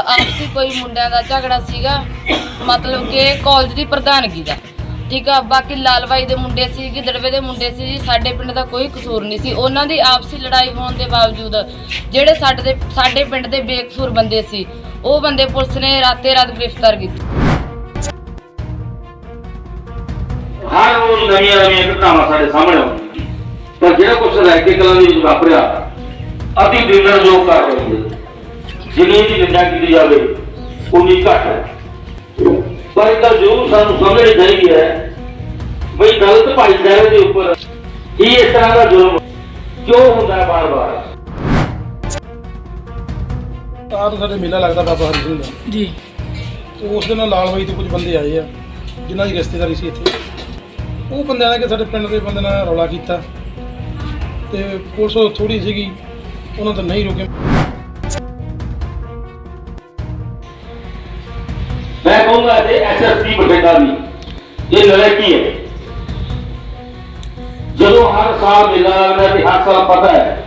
ਆਪਸੀ ਕੋਈ ਮੁੰਡਿਆਂ ਦਾ ਝਗੜਾ ਸੀਗਾ, ਮਤਲਬ ਕਿ ਕਾਲਜ ਦੀ ਪ੍ਰਧਾਨਗੀ ਦਾ। ਠੀਕ ਆ, ਬਾਕੀ ਲਾਲਬਾਈ ਦੇ ਮੁੰਡੇ ਸੀ, ਗਿੱਦੜਵੇ ਦੇ ਮੁੰਡੇ ਸੀ ਜੀ, ਸਾਡੇ ਪਿੰਡ ਦਾ ਕੋਈ ਕਸੂਰ ਨਹੀਂ ਸੀ। ਉਹਨਾਂ ਦੀ ਆਪਸੀ ਲੜਾਈ ਹੋਣ ਦੇ ਬਾਵਜੂਦ ਜਿਹੜੇ ਸਾਡੇ ਦੇ, ਸਾਡੇ ਪਿੰਡ ਦੇ ਬੇਕਸੂਰ ਬੰਦੇ ਸੀ, ਉਹ ਬੰਦੇ ਪੁਲਿਸ ਨੇ ਰਾਤੇ ਰਾਤ ਗ੍ਰਿਫਤਾਰ ਕੀਤੇ। ਹਰ ਰੋਜ਼ ਨਵੀਆਂ ਨਵੀਆਂ ਘਟਨਾਵਾਂ ਸਾਡੇ ਸਾਹਮਣੇ ਆਉਂਦੀਆਂ ਪਰ ਜਿਹੜਾ ਕੁਝ ਲੈ ਕੇ ਕਲਾਂ ਦੇ ਵਿੱਚ ਵਾਪਰਿਆ ਅਤੀ ਦਿਨਰ ਲੋਕ ਕਰ ਰਹੇ ਨੇ ਜਿੰਨੀ ਦੀ ਨਿੰਦਾ ਕੀਤੀ ਜਾਵੇ ਉਨੀ ਘੱਟ ਹੈ। ਪਰ ਇਹ ਤਾਂ ਜ਼ਰੂਰ ਸਾਨੂੰ ਸਮਝਣੀ ਚਾਹੀਦੀ ਹੈ ਬਈ ਗਲਤ ਭਾਈਚਾਰੇ ਦੇ ਉੱਪਰ ਹੀ ਇਸ ਤਰ੍ਹਾਂ ਦਾ ਜ਼ੁਲਮ ਕਿਉਂ ਹੁੰਦਾ ਹੈ ਬਾਰ-ਬਾਰ ਆਹ ਤਾਂ ਸਾਡੇ ਮੇਲਾ ਲੱਗਦਾ ਬਾਬਾ ਹਰੀ ਸਿੰਘ ਦਾ। ਜੀ। ਉਸ ਦਿਨ ਲਾਲ ਬਾਈ ਤੋਂ ਕੁਝ ਬੰਦੇ ਆਏ ਆ ਜਿਨ੍ਹਾਂ ਦੀ ਰਿਸ਼ਤੇਦਾਰੀ ਸੀ ਇੱਥੇ। ਉਹ ਬੰਦਿਆਂ ਨੇ ਕਿ ਸਾਡੇ ਪਿੰਡ ਦੇ ਬੰਦੇ ਨਾਲ ਰੌਲਾ ਕੀਤਾ। ਤੇ ਪੁਲਿਸ ਥੋੜੀ ਸੀਗੀ ਉਹਨਾਂ ਤੋਂ ਨਹੀਂ ਰੁਕੇ। ਐਸਐਸਪੀ ਬਠਿੰਡਾ ਇਹ ਲੜਕੀ ਹੈ? ਜਦੋਂ ਹਰ ਸਾਲ ਮੇਲਾ ਲੱਗਦਾ ਤੇ ਹਰ ਸਾਲ ਪਤਾ ਹੈ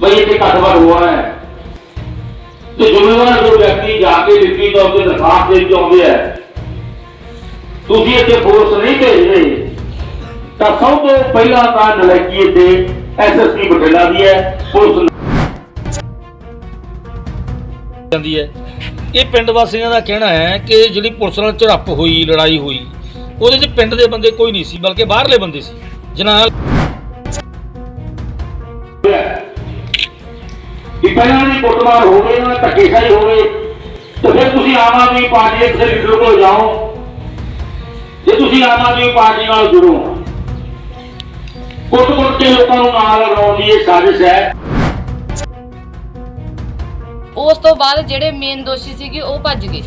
ਬਈ ਇੱਥੇ ਘੱਟਵਾਰ ਹੋਣਾ ਹੈ। ਤੇ ਜ਼ਿੰਮੇਵਾਰ ਜੋ ਵਿਅਕਤੀ ਜਾ ਕੇ ਲਿਖਤੀ ਤੌਰ ਤੇ ਦਰਖਾਸਤ ਦੇ ਕੇ ਆਉਂਦੇ ਹੈ, ਤੁਸੀਂ ਇੱਥੇ ਫੋਰਸ ਨਹੀਂ ਭੇਜ ਰਹੇ ਤਾਂ ਸਭ ਤੋਂ ਪਹਿਲਾਂ ਤਾਂ ਲੜਕੀ ਤੇ ਐਸਐਸਪੀ ਬਠਿੰਡਾ ਦੀ ਹੈ, ਪੁਲਿਸ ਜਾਂਦੀ ਹੈ। ਇਹ ਪਿੰਡ ਵਾਸੀਆਂ ਦਾ ਕਹਿਣਾ ਹੈ ਕਿ ਜਿਹੜੀ ਪੁਲਿਸ ਨਾਲ ਝੜਪ ਹੋਈ, ਲੜਾਈ ਹੋਈ, ਉਹਦੇ 'ਚ ਪਿੰਡ ਦੇ ਬੰਦੇ ਕੋਈ ਨਹੀਂ ਸੀ, ਬਲਕਿ ਬਾਹਰਲੇ ਬੰਦੇ ਸੀ। ਜਿਨ੍ਹਾਂ ਨਾਲ ਪਹਿਲਾਂ ਦੀ ਕੁੱਟਮਾਰ ਹੋ ਗਈ, ਉਹਨਾਂ ਧੱਕੇਸ਼ਾਹੀ ਹੋ ਗਈ, ਤੇ ਫਿਰ ਤੁਸੀਂ ਆਮ ਆਦਮੀ ਪਾਰਟੀ ਦੇ ਕਿਸੇ ਲੀਡਰ ਕੋਲ ਜਾਓ, ਜੇ ਤੁਸੀਂ ਆਮ ਆਦਮੀ ਪਾਰਟੀ ਨਾਲ ਜੁੜੋ, ਕੁੱਟ-ਕੁੱਟ ਕੇ ਲੋਕਾਂ ਨੂੰ ਨਾਲ ਲਗਾਉਣ ਦੀ ਇਹ ਸਾਜ਼ਿਸ਼ ਹੈ। ਉਸ ਤੋਂ ਬਾਅਦ ਜਿਹੜੇ ਮੇਨ ਦੋਸ਼ੀ ਸੀਗੇ ਉਹ ਭੱਜ ਗਏ।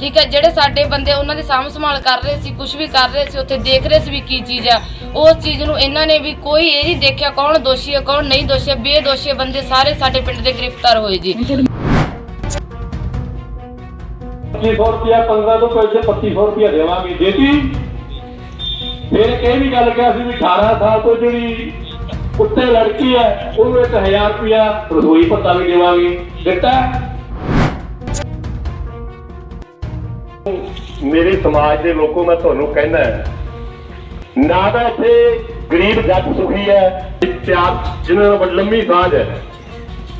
ਠੀਕ ਹੈ, ਜਿਹੜੇ ਸਾਡੇ ਬੰਦੇ ਉਹਨਾਂ ਦੀ ਸਾਂਭ ਸੰਭਾਲ ਕਰ ਰਹੇ ਸੀ ਕੁਝ ਵੀ ਕਰ ਰਹੇ ਸੀ, ਉੱਥੇ ਦੇਖ ਰਹੇ ਸੀ ਵੀ ਕੀ ਚੀਜ਼ ਆ। ਉਸ ਚੀਜ਼ ਨੂੰ ਇਹਨਾਂ ਨੇ ਵੀ ਕੋਈ ਇਹ ਨਹੀਂ ਦੇਖਿਆ ਕੌਣ ਦੋਸ਼ੀ ਹੈ ਕੌਣ ਨਹੀਂ ਦੋਸ਼ੀ ਹੈ ਬੇਦੋਸ਼ੀ ਬੰਦੇ ਸਾਰੇ ਸਾਡੇ ਪਿੰਡ ਦੇ ਗ੍ਰਿਫਤਾਰ ਹੋਏ ਜੀ। ਹੁਣ 2500 ਰੁਪਇਆ 15 ਤੋਂ ਪੈਸੇ 2500 ਰੁਪਇਆ ਦੇਵਾਂਗੇ। ਦੇਤੀ ਫਿਰ ਇਹ ਵੀ ਗੱਲ ਕਿਹਾ ਸੀ ਵੀ 18 ਸਾਲ ਤੋਂ ਜਿਹੜੀ ਉੱਤੇ ਲੜਕੀ ਹੈ, ਉਹਨੂੰ 1000 ਰੁਪਇਆ ਰਸੋਈ ਭੱਤਾ ਵੀ ਦੇਵਾਂਗੇ। ਦਿੱਤਾ? ਮੇਰੇ ਸਮਾਜ ਦੇ ਲੋਕੋ, ਮੈਂ ਤੁਹਾਨੂੰ ਕਹਿਣਾ ਨਾ ਤਾਂ ਇੱਥੇ ਗਰੀਬ ਜੱਟ ਸੁਖੀ ਹੈ, ਪਿਆਰ ਜਿਨ੍ਹਾਂ ਨਾਲ ਲੰਮੀ ਸਾਂਝ ਹੈ।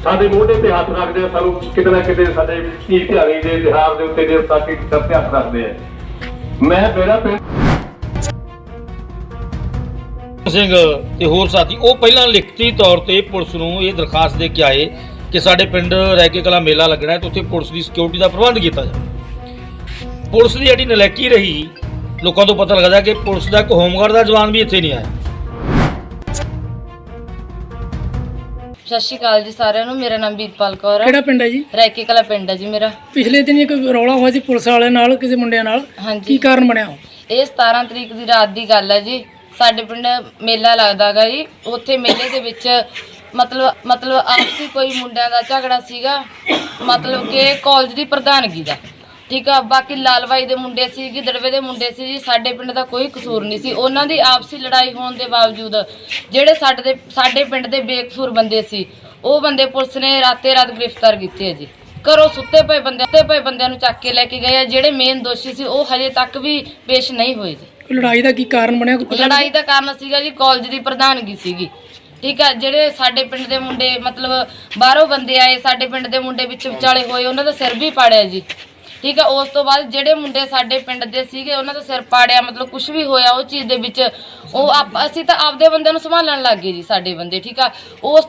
ਸਾਡੇ ਮੋਢੇ ਤੇ ਹੱਥ ਰੱਖਦੇ ਆ, ਸਾਨੂੰ ਕਿਤੇ ਨਾ ਕਿਤੇ ਸਾਡੇ ਧੀ ਧਿਆਣੀ ਦੇ ਇਤਿਹਾਸ ਦੇ ਉੱਤੇ ਦੇ ਸਾਕੀ ਸਿਰ ਤੇ ਹੱਥ ਰੱਖਦੇ ਆ। ਮੈਂ ਮੇਰਾ ਪਿੰਡ ਸਿੰਘ ਤੇ ਹੋਰ ਸਾਥੀ ਉਹ ਪਹਿਲਾਂ ਲਿਖਤੀ ਤੌਰ ਤੇ ਪੁਲਿਸ ਨੂੰ ਇਹ ਦਰਖਾਸਤ ਦੇ ਕੇ ਆਏ ਕਿ ਸਾਡੇ ਪਿੰਡ ਰਹਿ ਕੇ ਕਲਾ ਮੇਲਾ ਲੱਗਣਾ ਹੈ ਤੇ ਉੱਥੇ ਪੁਲਿਸ ਦੀ ਸਿਕਿਉਰਿਟੀ ਦਾ ਪ੍ਰਬੰਧ ਕੀਤਾ ਜਾਵੇ। ਪੁਲਿਸ ਦੀ ਜਿਹੜੀ ਨਲਾਇਕੀ ਰਹੀ ਲੋਕਾਂ ਤੋਂ ਪਤਾ ਲੱਗਦਾ ਕਿ ਪੁਲਿਸ ਦਾ ਇੱਕ ਹੋਮਗਾਰਡ ਦਾ ਜਵਾਨ ਵੀ ਇੱਥੇ ਨਹੀਂ ਆਇਆ। ਸਤਿ ਸ਼੍ਰੀ ਅਕਾਲ ਜੀ ਸਾਰਿਆਂ ਨੂੰ ਮੇਰਾ ਨਾਮ ਵੀਰਪਾਲ ਕੌਰ ਹੈ। ਕਿਹੜਾ ਪਿੰਡ ਹੈ ਜੀ? ਰੈਕੇ ਕਲਾ ਪਿੰਡ ਹੈ ਜੀ ਮੇਰਾ। ਪਿਛਲੇ ਦਿਨ ਇੱਕ ਰੌਲਾ ਹੋਇਆ ਸੀ ਪੁਲਿਸ ਵਾਲਿਆਂ ਨਾਲ ਕਿਸੇ ਮੁੰਡਿਆਂ ਨਾਲ? ਕੀ ਹਾਂਜੀ ਕਾਰਨ ਬਣਿਆ ਉਹ? ਇਹ 17 ਤਰੀਕ ਦੀ ਰਾਤ ਦੀ ਗੱਲ ਹੈ ਜੀ। ਸਾਡੇ ਪਿੰਡ ਮੇਲਾ ਲੱਗਦਾਗਾ ਜੀ। ਉੱਥੇ ਮੇਲੇ ਦੇ ਵਿੱਚ ਮਤਲਬ ਮਤਲਬ ਆਪਸੀ ਕੋਈ ਮੁੰਡਿਆਂ ਦਾ ਝਗੜਾ ਸੀਗਾ। ਮਤਲਬ ਕਿ ਕਾਲਜ ਦੀ ਪ੍ਰਧਾਨਗੀ ਦਾ। ਠੀਕ ਆ, ਬਾਕੀ ਲਾਲਵਾਈ ਦੇ ਮੁੰਡੇ ਸੀ, ਗਿੱਦੜਵੇ ਦੇ ਮੁੰਡੇ ਸੀ ਜੀ। ਸਾਡੇ ਪਿੰਡ ਦਾ ਕੋਈ ਕਸੂਰ ਨਹੀਂ ਸੀ। ਉਹਨਾਂ ਦੀ ਆਪਸੀ ਲੜਾਈ ਹੋਣ ਦੇ ਬਾਵਜੂਦ ਜਿਹੜੇ ਸਾਡੇ ਦੇ, ਸਾਡੇ ਪਿੰਡ ਦੇ ਬੇਕਸੂਰ ਬੰਦੇ ਸੀ, ਉਹ ਬੰਦੇ ਪੁਲਿਸ ਨੇ ਰਾਤੇ ਰਾਤ ਗ੍ਰਿਫਤਾਰ ਕੀਤੇ ਆ ਜੀ। ਘਰੋਂ ਸੁੱਤੇ ਪਏ ਬੰਦੇ, ਸੁੱਤੇ ਪਏ ਬੰਦਿਆਂ ਨੂੰ ਚੱਕ ਕੇ ਲੈ ਕੇ ਗਏ ਆ। ਜਿਹੜੇ ਮੇਨ ਦੋਸ਼ੀ ਸੀ, ਉਹ ਹਜੇ ਤੱਕ ਵੀ ਪੇਸ਼ ਨਹੀਂ ਹੋਏ ਜੀ। ਲੜਾਈ ਦਾ ਕੀ ਕਾਰਨ ਬਣਿਆ? ਕੋਈ ਪਤਾ ਲੜਾਈ ਦਾ ਕਾਰਨ ਸੀਗਾ ਜੀ ਕਾਲਜ ਦੀ ਪ੍ਰਧਾਨਗੀ ਸੀਗੀ। ਠੀਕ ਆ ਜਿਹੜੇ ਸਾਡੇ ਪਿੰਡ ਦੇ ਮੁੰਡੇ ਮਤਲਬ ਬਾਹਰੋਂ ਬੰਦੇ ਆਏ ਸਾਡੇ ਪਿੰਡ ਦੇ ਮੁੰਡੇ ਵਿੱਚ ਵਿਚਾਲੇ ਹੋਏ ਉਹਨਾਂ ਦਾ ਸਿਰ ਵੀ ਪਾੜਿਆ ਜੀ। ਠੀਕ ਆ ਉਸ ਤੋਂ ਬਾਅਦ ਜਿਹੜੇ ਮੁੰਡੇ ਸਾਡੇ ਪਿੰਡ ਦੇ ਸੀਗੇ ਉਹਨਾਂ ਦਾ ਸਿਰ ਪਾੜਿਆ ਮਤਲਬ ਕੁਝ ਵੀ ਹੋਇਆ ਉਹ ਚੀਜ਼ ਦੇ ਵਿੱਚ ਉਹ ਆਪ ਅਸੀਂ ਤਾਂ ਆਪਦੇ ਬੰਦਿਆਂ ਨੂੰ ਸੰਭਾਲਣ ਲੱਗ ਗਏ ਜੀ ਸਾਡੇ ਬੰਦੇ ਠੀਕ ਆ। ਉਸ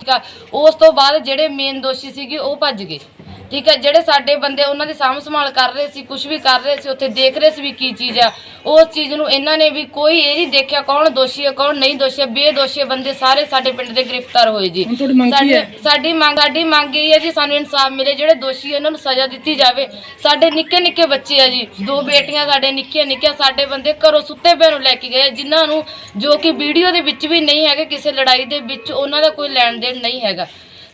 ਉਸ ਤੋਂ ਬਾਅਦ ਜਿਹੜੇ ਮੇਨ ਦੋਸ਼ੀ ਸੀਗੇ ਉਹ ਭੱਜ ਗਏ। ਠੀਕ ਹੈ ਜਿਹੜੇ ਸਾਡੇ ਬੰਦੇ ਉਹਨਾਂ ਦੀ ਸਾਂਭ ਸੰਭਾਲ ਕਰ ਰਹੇ ਸੀ ਕੁਝ ਵੀ ਕਰ ਰਹੇ ਸੀ ਉੱਥੇ ਦੇਖ ਰਹੇ ਸੀ ਵੀ ਕੀ ਚੀਜ਼ ਆ। ਉਸ ਚੀਜ਼ ਨੂੰ ਇਹਨਾਂ ਨੇ ਵੀ ਕੋਈ ਇਹ ਨਹੀਂ ਦੇਖਿਆ ਕੌਣ ਦੋਸ਼ੀ ਹੈ ਕੌਣ ਨਹੀਂ ਦੋਸ਼ੀ ਹੈ ਬੇਦੋਸ਼ੀ ਬੰਦੇ ਸਾਰੇ ਸਾਡੇ ਪਿੰਡ ਦੇ ਗ੍ਰਿਫਤਾਰ ਹੋਏ ਜੀ। ਸਾਡੀ- ਮੰਗ ਸਾਡੀ ਮੰਗ ਇਹ ਹੈ ਜੀ ਸਾਨੂੰ ਇਨਸਾਫ ਮਿਲੇ ਜਿਹੜੇ ਦੋਸ਼ੀ ਉਹਨਾਂ ਨੂੰ ਸਜ਼ਾ ਦਿੱਤੀ ਜਾਵੇ। ਸਾਡੇ ਨਿੱਕੇ ਨਿੱਕੇ ਬੱਚੇ ਆ ਜੀ ਦੋ ਬੇਟੀਆਂ ਸਾਡੇ ਨਿੱਕੀਆਂ ਨਿੱਕੀਆਂ ਸਾਡੇ ਬੰਦੇ ਘਰੋਂ ਸੁੱਤੇ ਪਏ ਨੂੰ ਲੈ ਕੇ ਗਏ ਆ, ਜਿਨ੍ਹਾਂ ਨੂੰ ਜੋ ਕਿ ਵੀਡੀਓ ਦੇ ਵਿੱਚ ਵੀ ਨਹੀਂ ਹੈਗੇ ਕਿਸੇ ਲੜਾਈ ਦੇ ਵਿੱਚ ਉਹਨਾਂ ਦਾ ਕੋਈ ਲੈਣ ਦੇਣ ਨਹੀਂ ਹੈਗਾ।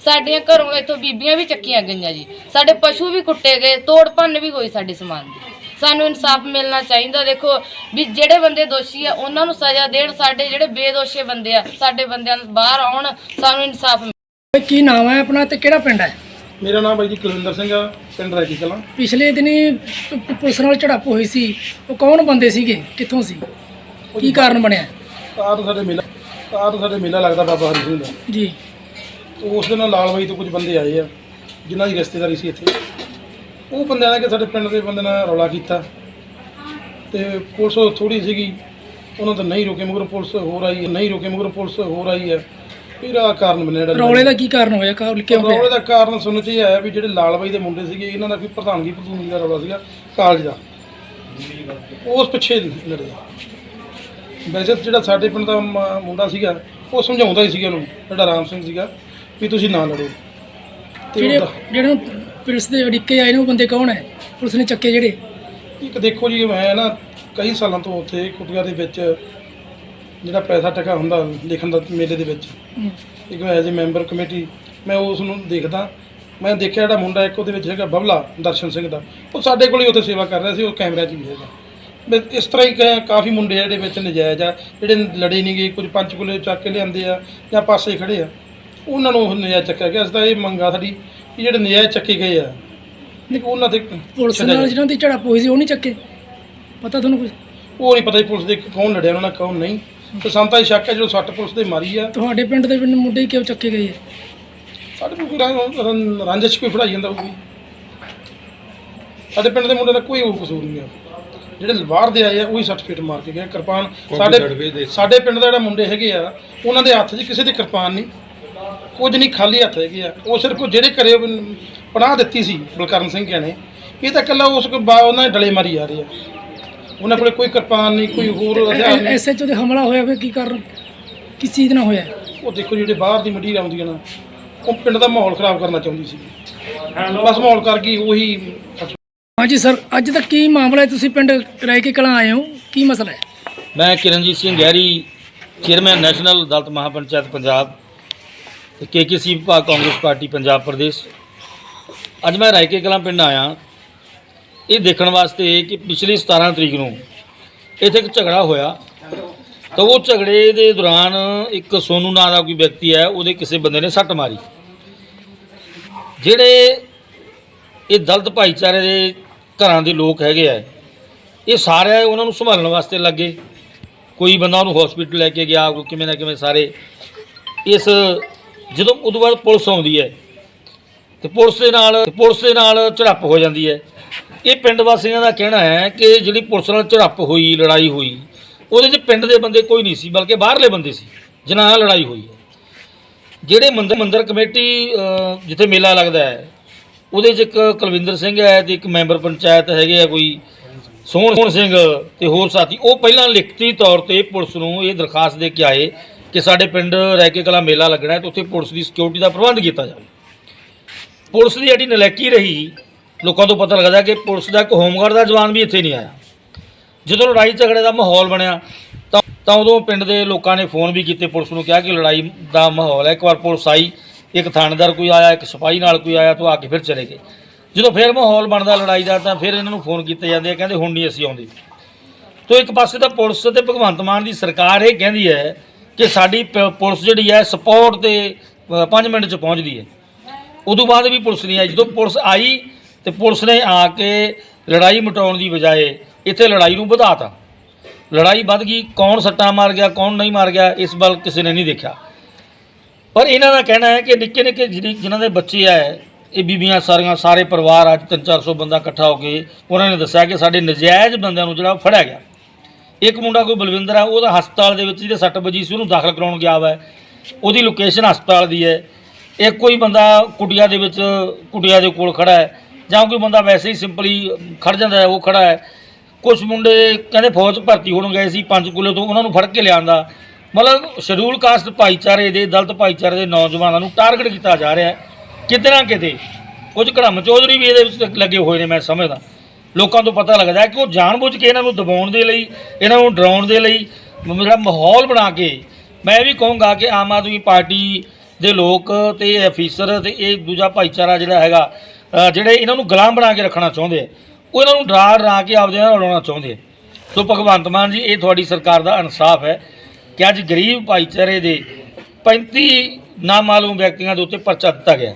ਸਾਡੀਆਂ ਘਰੋਂ ਇੱਥੋਂ ਬੀਬੀਆਂ ਵੀ ਚੱਕੀਆਂ ਗਈਆਂ ਜੀ। ਸਾਡੇ ਪਸ਼ੂ ਵੀ ਕੁੱਟੇ ਗਏ ਤੋੜ ਭੰਨ ਵੀ ਹੋਈ ਸਾਡੇ ਸਮਾਨ ਦੀ। ਸਾਨੂੰ ਇਨਸਾਫ ਮਿਲਣਾ ਚਾਹੀਦਾ। ਦੇਖੋ ਵੀ ਜਿਹੜੇ ਬੰਦੇ ਦੋਸ਼ੀ ਆ ਉਹਨਾਂ ਨੂੰ ਸਜ਼ਾ ਦੇਣ। ਸਾਡੇ ਜਿਹੜੇ ਬੇਦੋਸ਼ੀ ਬੰਦੇ ਆ ਸਾਡੇ ਬੰਦਿਆਂ ਨੂੰ ਬਾਹਰ ਆਉਣ ਸਾਨੂੰ ਇਨਸਾਫ ਕੀ ਨਾਮ ਹੈ ਆਪਣਾ ਤੇ ਕਿਹੜਾ ਪਿੰਡ ਹੈ? ਮੇਰਾ ਨਾਮ ਬਾਈ ਜੀ ਕੁਲਵਿੰਦਰ ਸਿੰਘ ਆ ਪਿੰਡ ਰੈਕੀ ਕਲਾਂ। ਪਿਛਲੇ ਦਿਨੀ ਪੁਲਿਸ ਨਾਲ ਝੜਪ ਹੋਈ ਸੀ। ਉਹ ਕੌਣ ਬੰਦੇ ਸੀਗੇ? ਕਿੱਥੋਂ ਸੀ? ਕੀ ਕਾਰਨ ਬਣਿਆ? ਆਹ ਸਾਡੇ ਮੇਲਾ ਆਹ ਸਾਡੇ ਮੇਲਾ ਲੱਗਦਾ ਬਾਬਾ ਹਰੀ ਸਿੰਘ ਦਾ। ਜੀ। ਤੇ ਉਸ ਦਿਨ ਲਾਲ ਬਾਈ ਤੋਂ ਕੁਝ ਬੰਦੇ ਆਏ ਆ ਜਿਨ੍ਹਾਂ ਦੀ ਰਿਸ਼ਤੇਦਾਰੀ ਸੀ ਇੱਥੇ। ਉਹ ਬੰਦਿਆਂ ਨੇ ਕਿ ਸਾਡੇ ਪਿੰਡ ਦੇ ਬੰਦੇ ਨਾਲ ਰੌਲਾ ਕੀਤਾ ਤੇ ਪੁਲਿਸ ਥੋੜੀ ਸੀਗੀ ਉਹਨਾਂ ਤਾਂ ਨਹੀਂ ਰੋਕੇ ਮਗਰ ਪੁਲਿਸ ਹੋਰ ਆਈ ਹੈ ਨਹੀਂ ਰੋਕੇ ਮਗਰ ਪੁਲਿਸ ਹੋਰ ਆਈ ਹੈ। ਆਹ ਕਾਰਨ ਬਣਿਆ ਜਿਹੜਾ ਰੌਲੇ ਦਾ ਕੀ ਕਾਰਨ ਹੋਇਆ? ਕਾ- ਕਿਉਂ ਰੌਲੇ ਹੋਇਆ ਦਾ ਕਾਰਨ ਸੁਣਨ ਚ ਇਹ ਆਇਆ ਵੀ ਜਿਹੜੇ ਲਾਲ ਬਾਈ ਦੇ ਮੁੰਡੇ ਸੀਗੇ ਇਹਨਾਂ ਦਾ ਕੋਈ ਪ੍ਰਧਾਨਗੀ ਪ੍ਰਧਾਨਗੀ ਦਾ ਰੌਲਾ ਸੀਗਾ ਕਾਲਜ ਦਾ। ਉਸ ਪਿੱਛੇ ਲੜੇ ਵੈਸੇ ਜਿਹੜਾ ਸਾਡੇ ਪਿੰਡ ਦਾ ਮ- ਮੁੰਡਾ ਸੀਗਾ ਉਹ ਸਮਝਾਉਂਦਾ ਹੀ ਸੀਗਾ ਉਹਨੂੰ ਜਿਹੜਾ ਰਾਮ ਸਿੰਘ ਸੀਗਾ। ਵੀ ਤੁਸੀਂ ਨਾ ਲੜੋ। ਤੇ ਜਿਹੜੇ ਉਹਦਾ ਜਿਹੜੇ ਨੂੰ ਪੁਲਿਸ ਦੇ ਅੜਿੱਕੇ ਆਏ ਨੇ ਉਹ ਬੰਦੇ ਕੌਣ ਹੈ? ਪੁਲਿਸ ਨੇ ਚੱਕੇ ਜਿਹੜੇ? ਇੱਕ ਦੇਖੋ ਜੀ ਮੈਂ ਨਾ ਕਈ ਸਾਲਾਂ ਤੋਂ ਉੱਥੇ ਕੁਟੀਆਂ ਦੇ ਵਿੱਚ ਜਿਹੜਾ ਪੈਸਾ ਟਕਾ ਹੁੰਦਾ ਲਿਖਣ ਦਾ ਮੇਲੇ ਦੇ ਵਿੱਚ। ਹਮ, ਇੱਕ ਐਜ਼ ਅ ਮੈਂਬਰ ਕਮੇਟੀ ਮੈਂ ਉਸ ਨੂੰ ਦੇਖਦਾ। ਮੈਂ ਦੇਖਿਆ ਜਿਹੜਾ ਮੁੰਡਾ ਇੱਕ ਉਹਦੇ ਵਿੱਚ ਹੈਗਾ ਬਬਲਾ ਦਰਸ਼ਨ ਸਿੰਘ ਦਾ। ਉਹ ਸਾਡੇ ਕੋਲ ਹੀ ਉੱਥੇ ਸੇਵਾ ਕਰ ਰਿਹਾ ਸੀ ਉਹ ਕੈਮਰਾ 'ਚ ਵੀ ਹੈਗਾ। ਵੀ ਇਸ ਤਰ੍ਹਾਂ ਹੀ ਕ- ਕਾਫੀ ਮੁੰਡੇ ਆ ਜਿਹੜੇ ਵਿੱਚ ਨਜਾਇਜ਼ ਆ ਜਿਹੜੇ ਲੜੇ ਨਹੀਂ ਗਏ ਕੁਝ ਪੰਜ ਕੋਲੇ ਚੱਕ ਕੇ ਲਿਆਂਦੇ ਆ ਜਾਂ ਪਾਸੇ ਖੜੇ ਆ। ਉਹਨਾਂ ਨੂੰ ਨਜਾਇਜ਼ ਚੱਕਿਆ ਗਿਆ ਅਸੀਂ ਤਾਂ ਇਹ ਮੰਗਾ ਸਾਡੀ ਕਿ ਜਿਹੜੇ ਨਜਾਇਜ਼ ਚੱਕੇ ਗਏ ਆ ਨਹੀਂ ਉਹਨਾਂ ਤੇ ਪੁਲਿਸ ਨਾਲ। ਜਿਹਨਾਂ ਦੀ ਝੜਪ ਹੋਈ ਸੀ ਉਹ ਨਹੀਂ ਚੱਕੇ? ਪਤਾ ਤੁਹਾਨੂੰ ਕੁਝ ਉਹ ਨਹੀਂ ਪਤਾ ਜੀ ਪੁਲਿਸ ਦੇ ਕੌਣ ਲੜਿਆ ਉਹਨਾਂ ਨਾਲ ਕੌਣ ਨਹੀਂ। ਤੇ ਸੰਤਾ ਹੀ ਸ਼ੱਕ ਹੈ ਜਦੋਂ ਸੱਟ ਪੁਲਿਸ ਦੇ ਮਾਰੀ ਆ। ਤੁਹਾਡੇ ਪਿੰਡ ਦੇ ਪਿੰਡ ਮੁੰਡੇ ਹੀ ਕਿਉਂ ਚੱਕੇ ਗਏ? ਸਾਡੇ ਕੋਲ ਕੋਈ ਰਾਂ- ਰਾਂ- ਕੋਈ ਫੜਾਈ ਜਾਂਦਾ ਹੋਊਗੀ। ਸਾਡੇ ਪਿੰਡ ਦੇ ਮੁੰਡੇ ਦਾ ਕੋਈ ਹੋਰ ਕਸੂਰ ਨਹੀਂ ਆ। ਜਿਹੜੇ ਬਾਹਰ ਦੇ ਆਏ ਆ ਉਹੀ ਸਰਟੀਫਿਕੇਟ ਮਾਰ ਕੇ ਗਏ ਕਿਰਪਾਨ ਸਾਡੇ ਸਾਡੇ ਪਿੰਡ ਦਾ ਜਿਹੜਾ ਮੁੰਡੇ ਹੈਗੇ ਆ ਉਹਨਾਂ ਦੇ ਹੱਥ 'ਚ ਕਿਸੇ ਦੀ ਕਿਰਪਾਨ ਨਹੀਂ। ਕੁਝ ਨਹੀਂ ਖਾਲੀ ਹੱਥ ਹੈਗੇ ਆ। ਉਹ ਸਿਰਫ ਉਹ ਜਿਹੜੇ ਘਰੇ ਪਨਾਹ ਦਿੱਤੀ ਸੀ ਬਲਕਰਨ ਸਿੰਘ ਕਹਿੰਦੇ ਇਹ ਤਾਂ ਇਕੱਲਾ ਉਸ ਕੋ ਬਾ ਉਹਨਾਂ ਦੇ ਡਲੇ ਮਾਰੀ ਜਾ ਰਹੇ ਆ। ਉਹਨਾਂ ਕੋਲੇ ਕੋਈ ਕਿਰਪਾਨ ਨਹੀਂ ਕੋਈ ਹੋਰ ਹਥਿਆਰ ਨਹੀਂ। ਐਸਐਚਓ ਦੇ ਹਮਲਾ ਹੋਇਆ ਫਿਰ ਕੀ ਕਾਰਨ ਕਿਸ ਚੀਜ਼ ਨਾਲ ਹੋਇਆ? ਉਹ ਦੇਖੋ ਜਿਹੜੇ ਬਾਹਰ ਦੀ ਮਟੀਰੀਅਲ ਆਉਂਦੀਆਂ ਨਾ ਉਹ ਪਿੰਡ ਦਾ ਮਾਹੌਲ ਖਰਾਬ ਕਰਨਾ ਚਾਹੁੰਦੀ ਸੀ। ਬਸ ਮਾਹੌਲ ਕਰ ਗਈ ਉਹੀ ਹਾਂਜੀ ਸਰ ਅੱਜ ਤੱਕ ਕੀ ਮਾਮਲਾ ਹੈ? ਤੁਸੀਂ ਪਿੰਡ ਰਾਏ ਕੇ ਕਲਾਂ ਆਏ ਹੋ ਕੀ ਮਸਲਾ ਹੈ? ਮੈਂ ਕਿਰਨਜੀਤ ਸਿੰਘ ਗਹਿਰੀ ਚੇਅਰਮੈਨ ਨੈਸ਼ਨਲ ਅਦਾਲਤ ਮਹਾਪੰਚਾਇਤ ਪੰਜਾਬ। ਤੇ ਕੇਕੇਸੀ ਵਿਭਾਗ ਕਾਂਗਰਸ ਪਾਰਟੀ, ਪੰਜਾਬ ਪ੍ਰਦੇਸ਼। ਅੱਜ ਮੈਂ ਰਾਇਕੇ ਕਲਾਂ ਪਿੰਡ ਆਇਆ। ਇਹ ਦੇਖਣ ਵਾਸਤੇ ਕਿ ਪਿਛਲੀ 17 ਤਰੀਕ ਨੂੰ ਇੱਥੇ ਇੱਕ ਝਗੜਾ ਹੋਇਆ। ਤਾਂ ਉਹ ਝਗੜੇ ਦੇ ਦੌਰਾਨ ਇੱਕ ਸੋਨੂ ਨਾਂ ਦਾ ਕੋਈ ਵਿਅਕਤੀ ਹੈ, ਉਹਦੇ ਕਿਸੇ ਬੰਦੇ ਨੇ ਸੱਟ ਮਾਰੀ। ਜਿਹੜੇ ਇਹ ਦਲਤ ਭਾਈਚਾਰੇ ਦੇ ਘਰਾਂ ਦੇ ਲੋਕ ਹੈਗੇ ਆ, ਇਹ ਸਾਰੇ ਉਹਨਾਂ ਨੂੰ ਸੰਭਾਲਣ ਵਾਸਤੇ ਲੱਗੇ। ਕੋਈ ਬੰਦਾ ਉਹਨੂੰ ਹਸਪੀਟਲ ਲੈ ਕੇ ਗਿਆ, ਕੋਈ ਕਿਵੇਂ ਨਾ ਕਿਵੇਂ ਸਾਰੇ। ਇਸ ਜਦੋਂ ਉਦੋਂ ਬਾਅਦ ਪੁਲਿਸ ਆਉਂਦੀ ਹੈ ਤੇ ਪੁਲਿਸ ਦੇ ਨਾਲ, ਪੁਲਿਸ ਦੇ ਨਾਲ ਝੜਪ ਹੋ ਜਾਂਦੀ ਹੈ। ਇਹ ਪਿੰਡ ਵਾਸੀਆਂ ਦਾ ਕਹਿਣਾ ਹੈ ਕਿ ਜਿਹੜੀ ਪੁਲਿਸ ਨਾਲ ਝੜਪ ਹੋਈ, ਲੜਾਈ ਹੋਈ, ਉਹਦੇ 'ਚ ਪਿੰਡ ਦੇ ਬੰਦੇ ਕੋਈ ਨਹੀਂ ਸੀ, ਬਲਕਿ ਬਾਹਰਲੇ ਬੰਦੇ ਸੀ, ਜਿਨ੍ਹਾਂ ਨਾਲ ਲੜਾਈ ਹੋਈ ਹੈ। ਜਿਹੜੇ ਮੰਦਰ ਮੰਦਰ ਕਮੇਟੀ ਜਿੱਥੇ ਮੇਲਾ ਲੱਗਦਾ ਹੈ, ਉਹਦੇ 'ਚ ਇੱਕ ਕੁਲਵਿੰਦਰ ਸਿੰਘ ਹੈ ਤੇ ਇੱਕ ਮੈਂਬਰ ਪੰਚਾਇਤ ਹੈਗੇ ਆ ਕੋਈ, ਸੋਹਣ ਸੋਹਣ ਸਿੰਘ ਤੇ ਹੋਰ ਸਾਥੀ, ਉਹ ਪਹਿਲਾਂ ਲਿਖਤੀ ਤੌਰ ਤੇ ਪੁਲਿਸ ਨੂੰ ਇਹ ਦਰਖਾਸਤ ਦੇ ਕੇ ਆਏ ਕਿ ਸਾਡੇ ਪਿੰਡ ਰਹਿ ਕੇ ਕਲਾ ਮੇਲਾ ਲੱਗਣਾ ਹੈ ਤੇ ਉੱਥੇ ਪੁਲਿਸ ਦੀ ਸਿਕਿਉਰਿਟੀ ਦਾ ਪ੍ਰਬੰਧ ਕੀਤਾ ਜਾਵੇ। ਪੁਲਿਸ ਦੀ ਜਿਹੜੀ ਨਲੈਕੀ ਰਹੀ, ਲੋਕਾਂ ਤੋਂ ਪਤਾ ਲੱਗਦਾ ਕਿ ਪੁਲਿਸ ਦਾ ਇੱਕ ਹੋਮਗਾਰਡ ਦਾ ਜਵਾਨ ਵੀ ਇੱਥੇ ਨਹੀਂ ਆਇਆ। ਜਦੋਂ ਲੜਾਈ ਝਗੜੇ ਦਾ ਮਾਹੌਲ ਬਣਿਆ, ਤਾਂ ਤਾਂ ਉਦੋਂ ਪਿੰਡ ਦੇ ਲੋਕਾਂ ਨੇ ਫੋਨ ਵੀ ਕੀਤੇ, ਪੁਲਿਸ ਨੂੰ ਕਿਹਾ ਕਿ ਲੜਾਈ ਦਾ ਮਾਹੌਲ ਹੈ। ਇੱਕ ਵਾਰ ਪੁਲਿਸ ਆਈ, ਇੱਕ ਥਾਣੇਦਾਰ ਕੋਈ ਆਇਆ, ਇੱਕ ਸਿਪਾਹੀ ਨਾਲ ਕੋਈ ਆਇਆ, ਤਾਂ ਆ ਕੇ ਫਿਰ ਚਲੇ ਗਏ। ਜਦੋਂ ਫਿਰ ਮਾਹੌਲ ਬਣਦਾ ਲੜਾਈ ਦਾ, ਤਾਂ ਫਿਰ ਇਹਨਾਂ ਨੂੰ ਫੋਨ ਕੀਤੇ ਜਾਂਦੇ ਆ, ਕਹਿੰਦੇ ਹੁਣ ਨਹੀਂ ਅਸੀਂ ਆਉਂਦੇ। ਤੋ ਇੱਕ ਪਾਸੇ ਤਾਂ ਪੁਲਿਸ ਤੇ ਭਗਵੰਤ ਮਾਨ ਦੀ ਸਰਕਾਰ ਇਹ ਕਹਿੰਦੀ ਹੈ ਕਿ ਸਾਡੀ ਪ- ਪੁਲਿਸ ਜਿਹੜੀ ਹੈ ਸਪੋਰਟ ਤੇ 5 ਮਿੰਟ ਚ ਪਹੁੰਚਦੀ ਹੈ। ਉਦੋਂ ਬਾਅਦ ਵੀ ਪੁਲਿਸ ਨਹੀਂ ਆਈ। ਜਦੋਂ ਪੁਲਿਸ ਆਈ ਤੇ ਪੁਲਿਸ ਨੇ ਆ ਕੇ ਲੜਾਈ ਮਟਾਉਣ ਦੀ ਬਜਾਏ ਇੱਥੇ ਲੜਾਈ ਨੂੰ ਵਧਾਤਾ। ਲੜਾਈ ਵੱਧ ਗਈ। ਕੌਣ ਸੱਟਾਂ ਮਾਰ ਗਿਆ, ਕੌਣ ਨਹੀਂ ਮਾਰ ਗਿਆ, ਇਸ ਵੱਲ ਕਿਸੇ ਨੇ ਨਹੀਂ ਦੇਖਿਆ। ਪਰ ਇਹਨਾਂ ਦਾ ਕਹਿਣਾ ਹੈ ਕਿ ਨਿੱਕੇ ਨਿੱਕੇ ਜਿਹੜੀ ਜਿਨ੍ਹਾਂ ਦੇ ਬੱਚੇ ਆ ਇਹ ਬੀਬੀਆਂ ਸਾਰੀਆਂ, ਸਾਰੇ ਪਰਿਵਾਰ ਅੱਜ 3-400 ਬੰਦਾ ਇਕੱਠਾ ਹੋ ਕੇ ਉਹਨਾਂ ਨੇ ਦੱਸਿਆ ਕਿ ਸਾਡੇ ਨਜਾਇਜ਼ ਬੰਦਿਆਂ ਨੂੰ ਜਿਹੜਾ ਉਹ ਫੜਿਆ ਗਿਆ। ਇੱਕ ਮੁੰਡਾ ਕੋਈ ਬਲਵਿੰਦਰ ਆ, ਉਹਦਾ ਹਸਪਤਾਲ ਦੇ ਵਿੱਚ ਜਿਹਦੇ ਸੱਟ ਵੱਜੀ ਸੀ, ਉਹਨੂੰ ਦਾਖਲ ਕਰਾਉਣ ਗਿਆ ਵਾ। ਉਹਦੀ ਲੋਕੇਸ਼ਨ ਹਸਪਤਾਲ ਦੀ ਹੈ। ਇੱਕ ਕੋਈ ਬੰਦਾ ਕੁਟਿਆ ਦੇ ਵਿੱਚ, ਕੁਟਿਆ ਦੇ ਕੋਲ ਖੜਾ ਹੈ, ਜਾਂ ਕੋਈ ਬੰਦਾ ਵੈਸੇ ਹੀ ਸਿੰਪਲੀ ਖੜ ਜਾਂਦਾ ਹੈ, ਉਹ ਖੜਾ ਹੈ। ਕੁਝ ਮੁੰਡੇ ਕਹਿੰਦੇ ਫੌਜ 'ਚ ਭਰਤੀ ਹੋਣ ਗਏ ਸੀ ਪੰਚਕੂਲੇ ਤੋਂ ਉਹਨਾਂ ਨੂੰ ਫੜ ਕੇ ਲਿਆਂਦਾ ਮਤਲਬ ਸ਼ਡਿਊਲ ਕਾਸਟ ਭਾਈਚਾਰੇ ਦੇ, ਦਲਤ ਭਾਈਚਾਰੇ ਦੇ ਨੌਜਵਾਨਾਂ ਨੂੰ ਟਾਰਗੇਟ ਕੀਤਾ ਜਾ ਰਿਹਾ ਹੈ, ਕਿਤੇ ਨਾ ਕਿਤੇ। ਕੁਝ ਘੜਮ ਚੌਧਰੀ ਵੀ ਇਹਦੇ ਵਿੱਚ ਲੱਗੇ ਹੋਏ ਨੇ, ਮੈਂ ਸਮਝਦਾ। ਲੋਕਾਂ ਤੋਂ ਪਤਾ ਲੱਗਦਾ ਹੈ ਕਿ ਉਹ ਜਾਣਬੁੱਝ ਕੇ ਇਹਨਾਂ ਨੂੰ ਦਬਾਉਣ ਦੇ ਲਈ, ਇਹਨਾਂ ਨੂੰ ਡਰਾਉਣ ਦੇ ਲਈ ਮ- ਜਿਹੜਾ ਮਾਹੌਲ ਬਣਾ ਕੇ ਮੈਂ ਇਹ ਵੀ ਕਹੂੰਗਾ ਕਿ ਆਮ ਆਦਮੀ ਪਾਰਟੀ ਦੇ ਲੋਕ ਤੇ ਅਫੀਸਰ ਤੇ ਇਹ ਦੂਜਾ ਭਾਈਚਾਰਾ ਜਿਹੜਾ ਹੈਗਾ ਜਿਹੜੇ ਇਹਨਾਂ ਨੂੰ ਗੁਲਾਮ ਬਣਾ ਕੇ ਰੱਖਣਾ ਚਾਹੁੰਦੇ ਆ, ਉਹ ਇਹਨਾਂ ਨੂੰ ਡਰਾ ਡਰਾ ਕੇ ਆਪਦੇ ਨਾਲ ਉਡਾਉਣਾ ਚਾਹੁੰਦੇ ਆ। ਸੋ ਭਗਵੰਤ ਮਾਨ ਜੀ, ਇਹ ਤੁਹਾਡੀ ਸਰਕਾਰ ਦਾ ਇਨਸਾਫ ਹੈ ਕਿ ਅੱਜ ਗਰੀਬ ਭਾਈਚਾਰੇ ਦੇ 35 ਨਾਮਾਲੂਮ ਵਿਅਕਤੀਆਂ ਦੇ ਉੱਤੇ ਪਰਚਾ ਦਿੱਤਾ ਗਿਆ।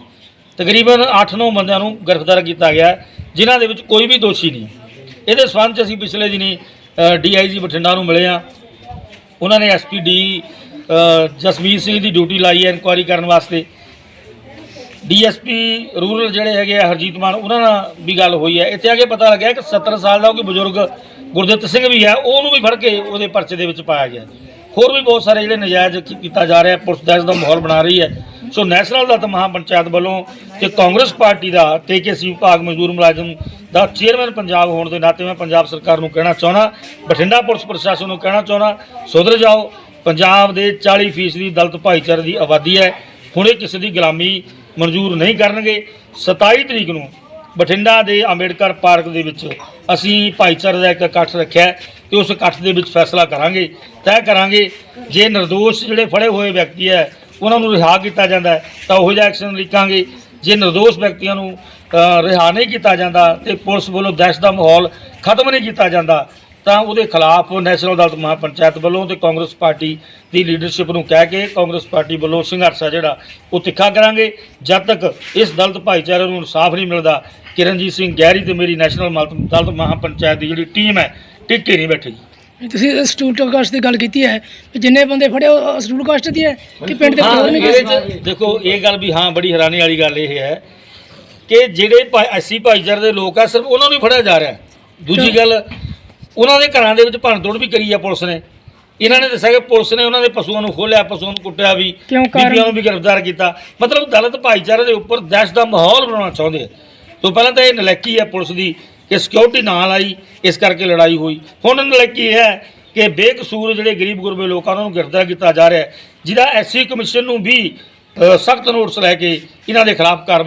ਤਕਰੀਬਨ 8-9 ਬੰਦਿਆਂ ਨੂੰ ਗ੍ਰਿਫਤਾਰ ਕੀਤਾ ਗਿਆ। ਜਿਨ੍ਹਾਂ ਦੇ ਵਿੱਚ ਕੋਈ ਵੀ ਦੋਸ਼ੀ ਨਹੀਂ। ਇਹਦੇ ਸਬੰਧ 'ਚ ਅਸੀਂ ਪਿਛਲੇ ਦਿਨੀ ਡੀਆਈਜੀ ਬਠਿੰਡਾ ਨੂੰ ਮਿਲੇ ਆ ਉਹਨਾਂ ਨੇ ਐਸਪੀਡੀ ਜਸਮੀਤ ਸਿੰਘ ਦੀ ਡਿਊਟੀ ਲਾਈ ਹੈ ਇਨਕੁਆਇਰੀ ਕਰਨ ਵਾਸਤੇ। ਡੀਐਸਪੀ ਰੂਰਲ ਜਿਹੜੇ ਹੈਗੇ ਆ, ਹਰਜੀਤ ਮਾਨ, ਉਹਨਾਂ ਨਾਲ ਵੀ ਗੱਲ ਹੋਈ ਹੈ। ਇੱਥੇ ਆ ਕੇ ਪਤਾ ਲੱਗਿਆ ਕਿ 70 ਸਾਲ ਦਾ ਕੋਈ ਬਜ਼ੁਰਗ ਗੁਰਦਿੱਤ ਸਿੰਘ ਵੀ ਹੈ, ਉਹਨੂੰ ਵੀ ਫੜ ਕੇ ਉਹਦੇ ਪਰਚੇ ਦੇ ਵਿੱਚ ਪਾਇਆ ਗਿਆ। ਹੋਰ ਵੀ ਬਹੁਤ ਸਾਰੇ ਜਿਹੜੇ ਨਜਾਇਜ਼ ਕੀਤਾ ਜਾ ਰਿਹਾ, ਪੁਲਿਸ ਦਹਿਸ਼ਤ ਦਾ ਮਾਹੌਲ ਬਣਾ ਰਹੀ ਹੈ। ਸੋ ਨੈਸ਼ਨਲ ਦਲਤ ਮਹਾਪੰਚਾਇਤ ਵੱਲੋਂ ਤੇ ਕਾਂਗਰਸ ਪਾਰਟੀ ਦਾ ਕੇਕੇਸੀ ਵਿਭਾਗ ਮਜ਼ਦੂਰ ਮੁਲਾਜ਼ਮ ਦਾ ਚੇਅਰਮੈਨ ਪੰਜਾਬ ਹੋਣ ਦੇ ਨਾਤੇ ਮੈਂ ਪੰਜਾਬ ਸਰਕਾਰ ਨੂੰ ਕਹਿਣਾ ਚਾਹੁੰਦਾ, ਬਠਿੰਡਾ ਪੁਲਿਸ ਪ੍ਰਸ਼ਾਸਨ ਨੂੰ ਕਹਿਣਾ ਚਾਹੁੰਦਾ, ਸੁਧਰ ਜਾਓ, ਪੰਜਾਬ ਦੇ 40% ਦਲਤ ਭਾਈਚਾਰੇ ਦੀ ਆਬਾਦੀ ਹੈ, ਹੁਣ ਇਹ ਕਿਸੇ ਦੀ ਗੁਲਾਮੀ ਮਨਜ਼ੂਰ ਨਹੀਂ ਕਰਨਗੇ। 27 ਤਰੀਕ ਨੂੰ ਬਠਿੰਡਾ ਦੇ ਅੰਬੇਡਕਰ ਪਾਰਕ ਦੇ ਵਿੱਚ ਅਸੀਂ ਭਾਈਚਾਰੇ ਦਾ ਇੱਕ ਇਕੱਠ ਰੱਖਿਆ ਹੈ ਤੇ ਉਸ ਇਕੱਠ ਦੇ ਵਿੱਚ ਫੈਸਲਾ ਕਰਾਂਗੇ। ਤੈਅ ਕਰਾਂਗੇ, ਜੇ ਨਿਰਦੋਸ਼ ਜਿਹੜੇ ਫੜੇ ਹੋਏ ਵਿਅਕਤੀ ਹੈ ਉਹਨਾਂ ਨੂੰ ਰਿਹਾ ਕੀਤਾ ਜਾਂਦਾ ਤਾਂ ਉਹੋ ਜਿਹਾ ਐਕਸ਼ਨ ਲਿਖਾਂਗੇ ਜੇ ਨਿਰਦੋਸ਼ ਵਿਅਕਤੀਆਂ ਨੂੰ ਅ, ਰਿਹਾ ਨਹੀਂ ਕੀਤਾ ਜਾਂਦਾ ਤੇ ਪੁਲਿਸ ਵੱਲੋਂ ਦਹਿਸ਼ਤ ਦਾ ਮਾਹੌਲ ਖਤਮ ਨਹੀਂ ਕੀਤਾ ਜਾਂਦਾ ਤਾਂ ਉਹਦੇ ਖਿਲਾਫ ਨੈਸ਼ਨਲ ਅਦਾਲਤ ਮਹਾਪੰਚਾਇਤ ਵੱਲੋਂ ਤੇ ਕਾਂਗਰਸ ਪਾਰਟੀ ਦੀ ਲੀਡਰਸ਼ਿਪ ਨੂੰ ਕਹਿ ਕੇ ਕਾਂਗਰਸ ਪਾਰਟੀ ਵੱਲੋਂ ਸੰਘਰਸ਼ ਆ ਜਿਹੜਾ ਉਹ ਤਿੱਖਾ ਕਰਾਂਗੇ। ਜਦ ਤੱਕ ਇਸ ਦਲਤ ਭਾਈਚਾਰੇ ਨੂੰ ਇਨਸਾਫ ਨਹੀਂ ਮਿਲਦਾ ਕਿਰਨਜੀਤ ਸਿੰਘ ਗਹਿਰੀ ਤੇ ਮੇਰੀ ਨੈਸ਼ਨਲ ਮਲ- ਦਲਤ ਮਹਾਪੰਚਾਇਤ ਦੀ ਜਿਹੜੀ ਟੀਮ ਹੈ ਟਿੱਕੇ ਨਹੀਂ ਬੈਠੇਗੀ। ਤੁਸੀਂ ਸਟੂਡੈਂਟ ਕਾਸਟ ਦੀ ਗੱਲ ਕੀਤੀ ਹੈ ਵੀ ਜਿੰਨੇ ਬੰਦੇ ਫੜੇ ਉਹ ਸਟੂਡੈਂਟ ਕਾਸਟ ਦੀ ਹੈ ਕਿ ਪਿੰਡ ਦੇ ਹੋਰ ਨਹੀਂ ਇਹਦੇ ਚ ਦੇਖੋ ਇਹ ਗੱਲ ਵੀ ਹਾਂ ਬੜੀ ਹੈਰਾਨੀ ਵਾਲੀ ਗੱਲ ਇਹ ਹੈ ਕਿ ਜਿਹੜੇ ਐਸੀ ਭਾਈਚਾਰੇ ਦੇ ਲੋਕ ਆ ਸਿਰਫ ਉਹਨਾਂ ਨੂੰ ਹੀ ਫੜਿਆ ਜਾ ਰਿਹਾ। ਹੈ। ਦੂਜੀ ਗੱਲ ਉਹਨਾਂ ਦੇ ਘਰਾਂ ਦੇ ਵਿੱਚ ਭੰਨਤੋੜ ਵੀ ਕਰੀ ਆ ਪੁਲਿਸ ਨੇ। ਇਹਨਾਂ ਨੇ ਦੱਸਿਆ ਕਿ ਪੁਲਿਸ ਨੇ ਉਹਨਾਂ ਦੇ ਪਸ਼ੂਆਂ ਨੂੰ ਖੋਲਿਆ ਪਸ਼ੂਆਂ ਨੂੰ ਕੁੱਟਿਆ ਵੀ ਕਿਉਂ ਕਾਰਨ? ਬੀਬੀਆਂ ਨੂੰ ਵੀ ਗ੍ਰਿਫਤਾਰ ਕੀਤਾ। ਮਤਲਬ ਦਲਿਤ ਭਾਈਚਾਰੇ ਦੇ ਉੱਪਰ ਦਹਿਸ਼ਤ ਦਾ ਮਾਹੌਲ ਬਣਾਉਣਾ ਚਾਹੁੰਦੇ ਆ ਤੋਂ ਪਹਿਲਾਂ ਤਾਂ ਇਹ ਨਲੈਕੀ ਹੈ ਪੁਲਿਸ ਦੀ। ਕਿ ਸਿਕਿਉਰਿਟੀ ਨਾ ਲਾਈ ਇਸ ਕਰਕੇ ਲੜਾਈ ਹੋਈ। ਹੁਣ ਨਲੈਕੀ ਇਹ ਹੈ ਕਿ ਬੇਕਸੂਰ ਜਿਹੜੇ ਗਰੀਬ ਗੁਰਬੇ ਲੋਕਾਂ ਨੂੰ ਗ੍ਰਿਫਤਾਰ ਕੀਤਾ ਜਾ ਰਿਹਾ ਹੈ, ਜਿਹਦਾ ਐਸਸੀ ਕਮਿਸ਼ਨ ਨੂੰ ਵੀ ਸਖਤ ਨੋਟਿਸ ਲੈ ਕੇ ਇਹਨਾਂ ਦੇ ਖਿਲਾਫ ਕਾਰਵਾਈ